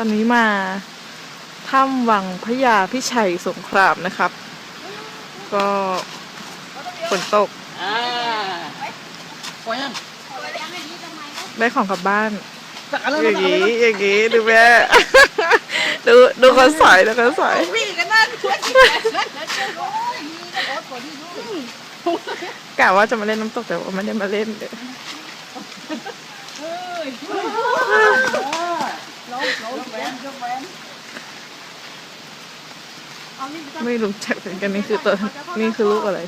ตอนนี้มาถ้ำวังพระยาพิชัยสงครามนะครับ ก็ฝนตกอ่าปล่อยยังได้ของกลับบ้านตักอะไรอย่างนี้นี้อย่างนี้ดูแม่ดูดูคนสอยดูคนสอยพี่กันนั่นช่วยกินแรงนั่นนะช่วยโอ้ยมีกระโดดกว่าที่นู่นกะว่าจะมาเล่นน้ำตกแต่ว่าไม่ได้มาเล่นเลย เฮ้ยเราเราแหวนยกแหวน ไม่รู้จักเหมือนกันนี่คือตัวนี่คือลูกอะไร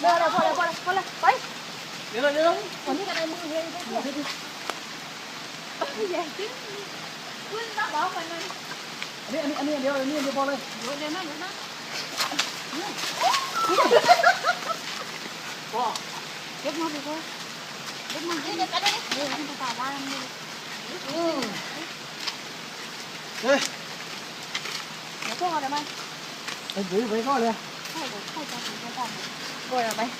Đâu, đâu, qua đây, qua đây, qua đây, bấy Đến rồi, đến rồi Còn cái này mưa lên cái kia Bây Quên nó bỏ mình rồi Anh đi, anh đi, anh đi, anh lên Rồi, đến nó, đến nó Bò Chết nó đi thôi Chết nó đi Đi, cái đấy anh ta tà ba em đi Đi Để thuốc vào đây Anh giữ vậy có rồi 过来呗